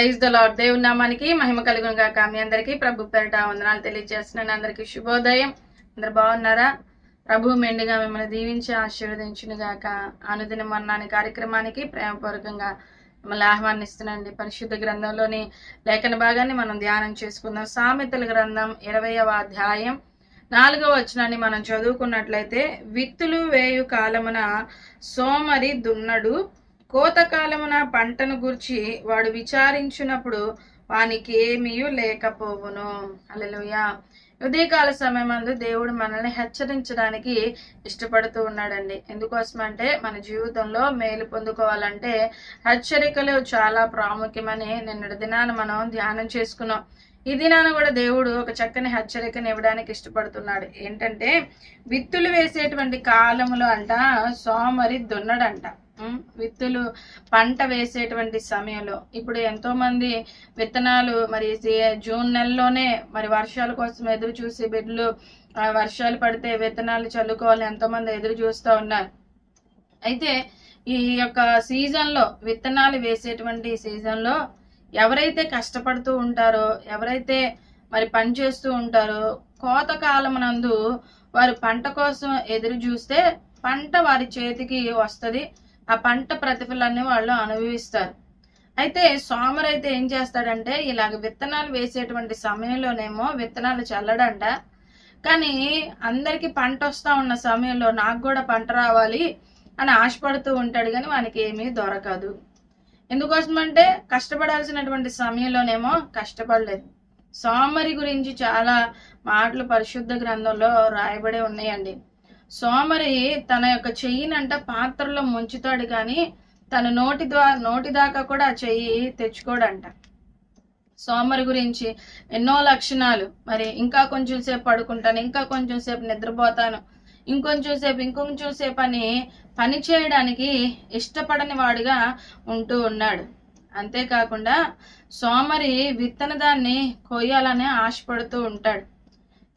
Praise the lord. దేవుని నామానికి మహిమ కలుగును గాక. మీ అందరికీ ప్రభు పేరిట వందనాలు తెలియజేస్తున్నాను అందరికీ శుభోదయం. అందరు బాగున్నారా? ప్రభు మెండుగా మిమ్మల్ని దీవించి ఆశీర్వదించును గాక. అనుదిన మన్నాని కార్యక్రమానికి ప్రేమపూర్వకంగా మిమ్మల్ని ఆహ్వానిస్తున్నాండి పరిశుద్ధ గ్రంథంలోని లేఖన భాగాన్ని మనం ధ్యానం చేసుకుందాం. సామెతల గ్రంథం ఇరవయవ అధ్యాయం నాలుగవ వచనాన్ని మనం చదువుకున్నట్లయితే విత్తులు వేయు కాలమున సోమరి దున్నడు కోతకాలమున పంటను గుర్చి వాడు విచారించినప్పుడు వానికి ఏమీ లేకపోవును. అలలుయా ఉదయకాల సమయమందు దేవుడు మనల్ని హెచ్చరించడానికి ఇష్టపడుతూ ఉన్నాడండి. ఎందుకోసమంటే మన జీవితంలో మేలు పొందుకోవాలంటే హెచ్చరికలు చాలా ప్రాముఖ్యమని నిన్నటి దినాన మనం ధ్యానం చేసుకున్నాం. ఈ దినాన కూడా దేవుడు ఒక చక్కని హెచ్చరికను ఇవ్వడానికి ఇష్టపడుతున్నాడు. ఏంటంటే విత్తులు వేసేటువంటి కాలములో అంట సోమరి దున్నడంట. విత్తులు పంట వేసేటువంటి సమయంలో. ఇప్పుడు ఎంతో మంది విత్తనాలు మరి జూన్ నెలలోనే మరి వర్షాల కోసం ఎదురు చూసి బిడ్డలు వర్షాలు పడితే విత్తనాలు చల్లుకోవాలని ఎంతో మంది ఎదురు చూస్తూ ఉన్నారు. అయితే ఈ యొక్క సీజన్లో విత్తనాలు వేసేటువంటి సీజన్లో ఎవరైతే కష్టపడుతూ ఉంటారో ఎవరైతే మరి పని చేస్తూ ఉంటారో కోత కాలమునందు వారు పంట కోసం ఎదురు చూస్తే పంట వారి చేతికి వస్తుంది. ఆ పంట ప్రతిఫలాన్ని వాళ్ళు అనుభవిస్తారు. అయితే సోమరు అయితే ఏం చేస్తాడంటే ఇలాగ విత్తనాలు వేసేటువంటి సమయంలోనేమో విత్తనాలు చల్లడంట. కానీ అందరికి పంట వస్తా ఉన్న సమయంలో నాకు కూడా పంట రావాలి అని ఆశపడుతూ ఉంటాడు కానీ వానికి ఏమీ దొరకదు. ఎందుకోసమంటే కష్టపడాల్సినటువంటి సమయంలోనేమో కష్టపడలేదు. సోమరి గురించి చాలా మాటలు పరిశుద్ధ గ్రంథంలో రాయబడి ఉన్నాయండి. సోమరి తన యొక్క చెయ్యినంట పాత్రలో ముంచుతాడు కానీ తన నోటి ద్వారా నోటి దాకా కూడా ఆ చెయ్యి తెచ్చుకోడంట. సోమరి గురించి ఎన్నో లక్షణాలు. మరి ఇంకా కొంచెం సేపు పడుకుంటాను ఇంకా కొంచెం సేపు నిద్రపోతాను ఇంకొంచెం సేపు ఇంకొంచెం సేపు అని పని చేయడానికి ఇష్టపడని వాడుగా ఉంటూ ఉన్నాడు. అంతేకాకుండా సోమరి విత్తన దాన్ని కొయ్యాలని ఆశపడుతూ ఉంటాడు.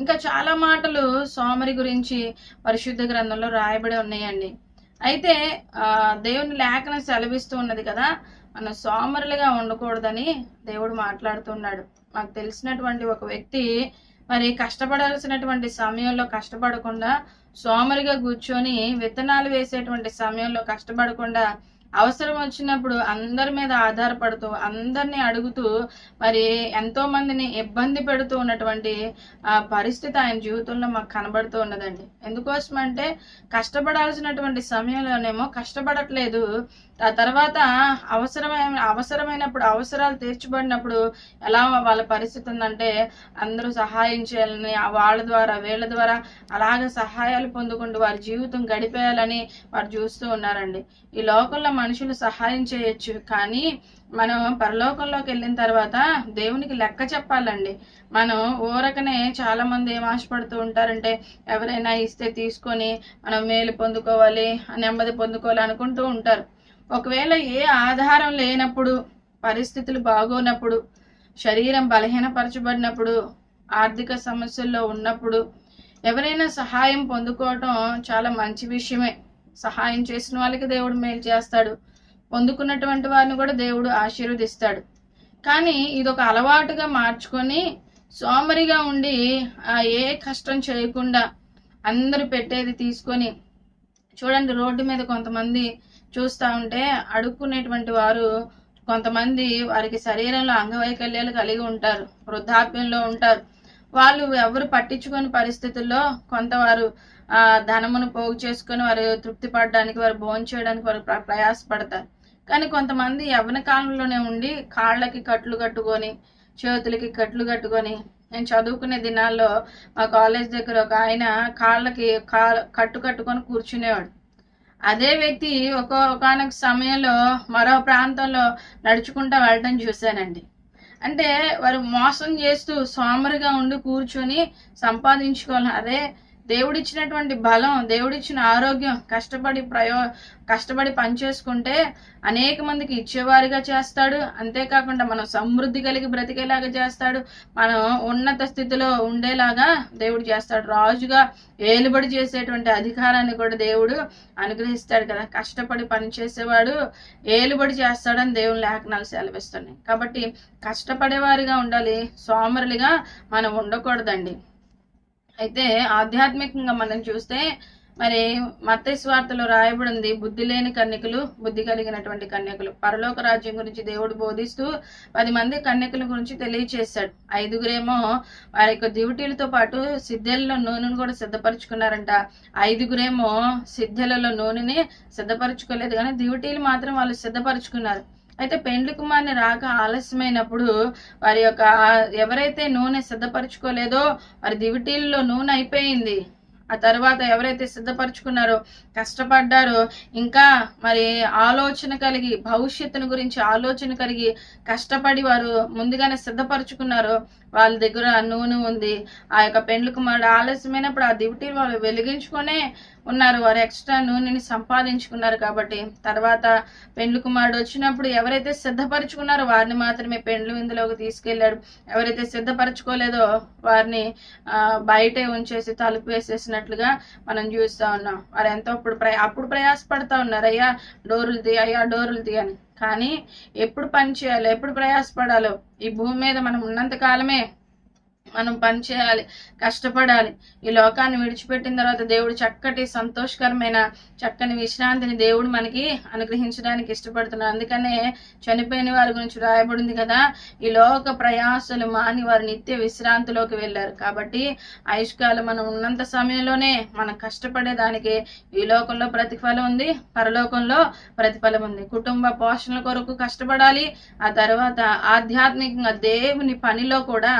ఇంకా చాలా మాటలు సోమరి గురించి పరిశుద్ధ గ్రంథంలో రాయబడి ఉన్నాయండి. అయితే దేవుని లేఖనం సెలవిస్తూ ఉన్నది కదా మనం సోమరులుగా ఉండకూడదని దేవుడు మాట్లాడుతున్నాడు. మాకు తెలిసినటువంటి ఒక వ్యక్తి మరి కష్టపడాల్సినటువంటి సమయంలో కష్టపడకుండా సోమరిగా కూర్చొని విత్తనాలు వేసేటువంటి సమయంలో కష్టపడకుండా అవసరం వచ్చినప్పుడు అందరి మీద ఆధారపడుతూ అందరినీ అడుగుతూ మరి ఎంతో మందిని ఇబ్బంది పెడుతూ ఉన్నటువంటి ఆ పరిస్థితి ఆయన జీవితంలో మాకు కనబడుతూ ఉన్నదండి. ఎందుకోసం అంటే కష్టపడాల్సినటువంటి సమయంలోనేమో కష్టపడట్లేదు. ఆ తర్వాత అవసరమైన అవసరమైనప్పుడు అవసరాలు తీర్చబడినప్పుడు ఎలా వాళ్ళ పరిస్థితి ఉందంటే అందరూ సహాయం చేయాలని వాళ్ళ ద్వారా వీళ్ళ ద్వారా అలాగ సహాయాలు పొందుకుంటూ వారి జీవితం గడిపేయాలని వారు చూస్తూ ఉన్నారండి. ఈ లోకంలో మనుషులు సహాయం చేయొచ్చు కానీ మనం పరలోకంలోకి వెళ్ళిన తర్వాత దేవునికి లెక్క చెప్పాలండి. మనం ఊరకనే చాలా మంది ఏం ఆశపడుతూ ఉంటారంటే ఎవరైనా ఇస్తే తీసుకొని మనం మేలు పొందుకోవాలి నెమ్మది పొందుకోవాలి అనుకుంటూ ఉంటారు. ఒకవేళ ఏ ఆధారం లేనప్పుడు పరిస్థితులు బాగోనప్పుడు శరీరం బలహీనపరచబడినప్పుడు ఆర్థిక సమస్యల్లో ఉన్నప్పుడు ఎవరైనా సహాయం పొందుకోవటం చాలా మంచి విషయమే. సహాయం చేసిన వాళ్ళకి దేవుడు మేలు చేస్తాడు. పొందుకున్నటువంటి వారిని కూడా దేవుడు ఆశీర్వదిస్తాడు. కానీ ఇది ఒక అలవాటుగా మార్చుకొని సోమరిగా ఉండి ఆ ఏ కష్టం చేయకుండా అందరూ పెట్టేది తీసుకొని చూడండి రోడ్డు మీద కొంతమంది చూస్తూ ఉంటే అడుక్కునేటువంటి వారు కొంతమంది వారికి శరీరంలో అంగవైకల్యాలు కలిగి ఉంటారు వృద్ధాప్యంలో ఉంటారు. వాళ్ళు ఎవరు పట్టించుకొని పరిస్థితుల్లో కొంతవారు ఆ ధనమును పోగు చేసుకొని వారు తృప్తి పడడానికి వారు భోజనం చేయడానికి వారు ప్రయాసపడతారు. కానీ కొంతమంది యవ్వన కాలంలోనే ఉండి కాళ్ళకి కట్లు కట్టుకొని చేతులకి కట్లు కట్టుకొని నేను చదువుకునే దినాల్లో మా కాలేజ్ దగ్గర ఒక ఆయన కాళ్ళకి కా కట్టు కట్టుకొని కూర్చునేవాడు. అదే వ్యక్తి ఒకనొక సమయంలో మరో ప్రాంతంలో నడుచుకుంటూ వెళ్ళడం చూశానండి. అంటే వారు మోసం చేస్తూ సోమరిగా ఉండి కూర్చొని సంపాదించుకోవాలి. అదే దేవుడిచ్చినటువంటి బలం దేవుడిచ్చిన ఆరోగ్యం కష్టపడి ప్రయో కష్టపడి పనిచేసుకుంటే అనేక మందికి ఇచ్చేవారిగా చేస్తాడు. అంతేకాకుండా మనం సమృద్ధి కలిగి బ్రతికేలాగా చేస్తాడు. మనం ఉన్నత స్థితిలో ఉండేలాగా దేవుడు చేస్తాడు. రాజుగా ఏలుబడి చేసేటువంటి అధికారాన్ని కూడా దేవుడు అనుగ్రహిస్తాడు కదా. కష్టపడి పని చేసేవాడు ఏలుబడి చేస్తాడని దేవుని లేఖనాలు సెలవిస్తున్నాయి. కాబట్టి కష్టపడేవారిగా ఉండాలి సోమరులుగా మనం ఉండకూడదండి. అయితే ఆధ్యాత్మికంగా మనం చూస్తే మరి మత్తయి స్వార్థలో రాయబడింది బుద్ధి లేని కన్యకులు బుద్ధి కలిగినటువంటి కన్యకులు. పరలోక రాజ్యం గురించి దేవుడు బోధిస్తూ పది మంది కన్యకుల గురించి తెలియచేశాడు. ఐదుగురేమో వారి యొక్క డ్యూటీలతో పాటు సిద్ధెలలో నూనెను కూడా సిద్ధపరచుకున్నారంట. ఐదుగురేమో సిద్ధెలలో నూనెని సిద్ధపరచుకోలేదు. కానీ డ్యూటీలు మాత్రం వాళ్ళు సిద్ధపరచుకున్నారు. అయితే పెండ్లి కుమార్ని రాక ఆలస్యమైనప్పుడు వారి యొక్క ఎవరైతే నూనె సిద్ధపరచుకోలేదో వారి దివిటీల్లో నూనె అయిపోయింది. ఆ తర్వాత ఎవరైతే సిద్ధపరచుకున్నారో కష్టపడ్డారో ఇంకా మరి ఆలోచన కలిగి భవిష్యత్తును గురించి ఆలోచన కలిగి కష్టపడి వారు ముందుగానే సిద్ధపరచుకున్నారో వాళ్ళ దగ్గర నూనె ఉంది. ఆ యొక్క పెండ్లు కుమారుడు ఆలస్యమైనప్పుడు ఆ దివిటీ వాళ్ళు వెలిగించుకొనే ఉన్నారు. వారు ఎక్స్ట్రా నూనెని సంపాదించుకున్నారు కాబట్టి. తర్వాత పెండ్లు కుమారుడు వచ్చినప్పుడు ఎవరైతే సిద్ధపరచుకున్నారో వారిని మాత్రమే పెండ్లు విందులోకి తీసుకెళ్ళాడు ఎవరైతే సిద్ధపరచుకోలేదో వారిని బయటే ఉంచేసి తలుపు వేసేసినట్లుగా మనం చూస్తా ఉన్నాం. వారు ఎంతో అప్పుడు ప్రయా అప్పుడు ప్రయాసపడతా ఉన్నారు. అయ్యా డోరులు తీ అయ్యా డోరులు తీ అని. కానీ ఎప్పుడు పని చేయాలో ఎప్పుడు ప్రయాసపడాలో ఈ భూమి మీద మనం ఉన్నంత కాలమే మనం పని చేయాలి కష్టపడాలి. ఈ లోకాన్ని విడిచిపెట్టిన తర్వాత దేవుడు చక్కటి సంతోషకరమైన చక్కని విశ్రాంతిని దేవుడు మనకి అనుగ్రహించడానికి ఇష్టపడుతున్నాడు. అందుకనే చనిపోయిన వారి గురించి రాయబడింది కదా ఈ లోక ప్రయాసలు మాని వారు నిత్య విశ్రాంతిలోకి వెళ్ళారు. కాబట్టి ఆయుష్కాలం మనం ఉన్నంత సమయంలోనే మనం కష్టపడే దానికి ఈ లోకంలో ప్రతిఫలం ఉంది పరలోకంలో ప్రతిఫలం ఉంది. కుటుంబ పోషణ కొరకు కష్టపడాలి ఆ తర్వాత ఆధ్యాత్మికంగా దేవుని పనిలో కూడా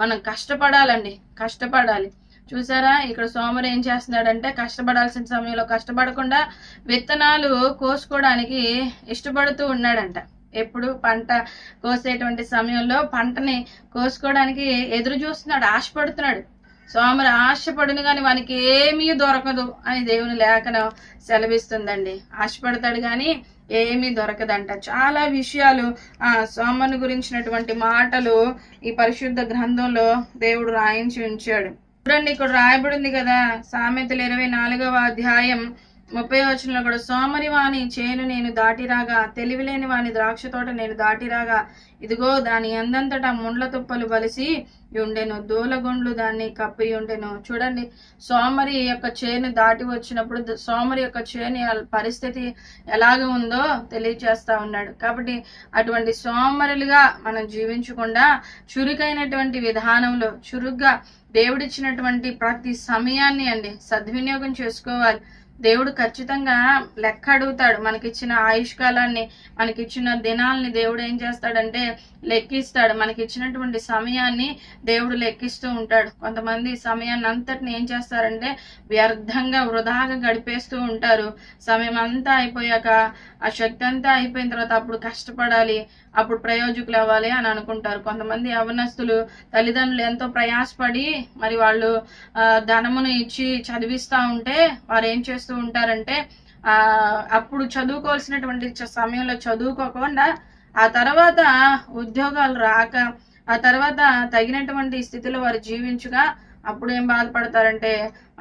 మనం కష్టపడాలండి కష్టపడాలి. చూసారా ఇక్కడ సోమరు ఏం చేస్తున్నాడంటే కష్టపడాల్సిన సమయంలో కష్టపడకుండా విత్తనాలు కోసుకోవడానికి ఇష్టపడుతూ ఉన్నాడంట. ఎప్పుడు పంట కోసేటువంటి సమయంలో పంటని కోసుకోవడానికి ఎదురు చూస్తున్నాడు ఆశపడుతున్నాడు. సోమరు ఆశపడును కానీ వానికి ఏమీ దొరకదు అని దేవుని లేఖనం సెలవిస్తుందండి. ఆశపడతాడు కానీ ఏమీ దొరకదంట. చాలా విషయాలు ఆ సోమను గురించినటువంటి మాటలు ఈ పరిశుద్ధ గ్రంథంలో దేవుడు రాయించి ఉంచాడు. చూడండి ఇక్కడ రాయబడింది కదా సామెతలు ఇరవై నాలుగవ అధ్యాయం ముప్పై వచనంలో కూడా సోమరి వాణి చేను నేను దాటిరాగా తెలివిలేని వాని ద్రాక్ష తోట నేను దాటిరాగా. ఇదిగో దాని అందంతటా ముండ్ల తుప్పలు బలిసి ఉండెను దూలగుండ్లు దాన్ని కప్పి ఉండెను. చూడండి సోమరి యొక్క చేను దాటి వచ్చినప్పుడు సోమరి యొక్క చేను పరిస్థితి ఎలాగ ఉందో తెలియచేస్తా ఉన్నాడు. కాబట్టి అటువంటి సోమరులుగా మనం జీవించకుండా చురుకైనటువంటి విధానంలో చురుగ్గా దేవుడిచ్చినటువంటి ప్రతి సమయాన్ని అండి సద్వినియోగం చేసుకోవాలి. దేవుడు ఖచ్చితంగా లెక్క అడుగుతాడు. మనకిచ్చిన ఆయుష్కాలాన్ని మనకిచ్చిన దినాల్ని దేవుడు ఏం చేస్తాడంటే లెక్కిస్తాడు. మనకిచ్చినటువంటి సమయాన్ని దేవుడు లెక్కిస్తూ ఉంటాడు. కొంతమంది సమయాన్ని అంతటిని ఏం చేస్తారంటే వ్యర్థంగా వృధాగా గడిపేస్తూ ఉంటారు. సమయం అంతా అయిపోయాక ఆ శక్తి అంతా అయిపోయిన తర్వాత అప్పుడు కష్టపడాలి అప్పుడు ప్రయోజకులు అవ్వాలి అని అనుకుంటారు. కొంతమంది అవనస్తులు తల్లిదండ్రులు ఎంతో ప్రయాసపడి మరి వాళ్ళు ఆ, ధనమును ఇచ్చి చదివిస్తూ ఉంటే వారు ఏం చేస్తూ ఉంటారంటే ఆ అప్పుడు చదువుకోవాల్సినటువంటి సమయంలో చదువుకోకుండా ఆ తర్వాత ఉద్యోగాలు రాక ఆ తర్వాత తగినటువంటి స్థితిలో వారు జీవించగా అప్పుడు ఏం బాధపడతారంటే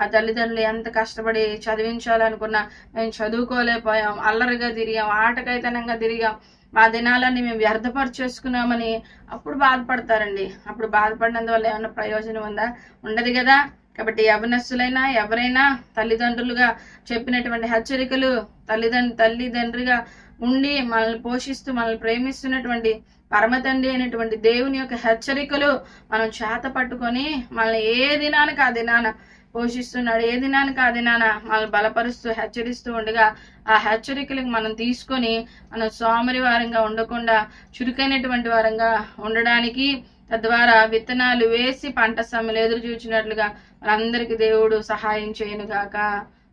ఆ తల్లిదండ్రులు ఎంత కష్టపడి చదివించాలనుకున్నా మేము చదువుకోలేకపోయాం అల్లరిగా తిరిగాం ఆటకైతనంగా తిరిగాం. మా దినాలన్నీ మేము వ్యర్థపరిచేసుకున్నామని అప్పుడు బాధపడతారండి. అప్పుడు బాధపడినందువల్ల ఏమైనా ప్రయోజనం ఉందా? ఉండదు కదా. కాబట్టి యవనస్సులైనా ఎవరైనా తల్లిదండ్రులుగా చెప్పినటువంటి హెచ్చరికలు తల్లిదండ్రు తల్లిదండ్రిగా ఉండి మనల్ని పోషిస్తూ మనల్ని ప్రేమిస్తున్నటువంటి పరమతండి అనేటువంటి అయినటువంటి దేవుని యొక్క హెచ్చరికలు మనం చేత పట్టుకొని మనల్ని ఏ దినానికి ఆ దినాన పోషిస్తున్నాడు ఏ దినానికి ఆ దినాన మనల్ని బలపరుస్తూ హెచ్చరిస్తూ ఉండగా ఆ హెచ్చరికలకు మనం తీసుకొని మనం సోమరి వారంగా ఉండకుండా చురుకైనటువంటి వారంగా ఉండడానికి తద్వారా విత్తనాలు వేసి పంట సమయంలో ఎదురు చూచినట్లుగా మనందరికీ దేవుడు సహాయం చేయను గాక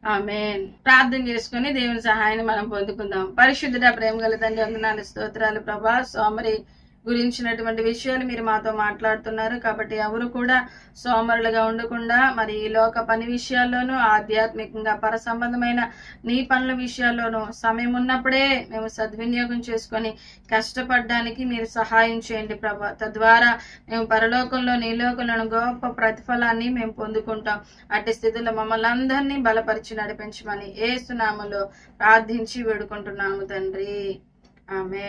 ఆమెన్. ప్రార్థన చేసుకుని దేవుని సహాయాన్ని మనం పొందుకుందాం. పరిశుద్ధుడ ప్రేమ గల తండ్రి వందనాలు స్తోత్రాలు ప్రభా. సోమరి గురించినటువంటి విషయాలు మీరు మాతో మాట్లాడుతున్నారు. కాబట్టి ఎవరు కూడా సోమరులుగా ఉండకుండా మరి ఈ లోక పని విషయాల్లోనూ ఆధ్యాత్మికంగా పర సంబంధమైన నీ పనుల విషయాల్లోనూ సమయం ఉన్నప్పుడే మేము సద్వినియోగం చేసుకొని కష్టపడడానికి మీరు సహాయం చేయండి ప్రభా. తద్వారా మేము పరలోకంలో నీలోకంలోని గొప్ప ప్రతిఫలాన్ని మేము పొందుకుంటాం. అట్టి స్థితిలో మమ్మల్ని అందరినీ బలపరిచి నడిపించమని ఏ సునామలో ప్రార్థించి వేడుకుంటున్నాము తండ్రి. ఆమె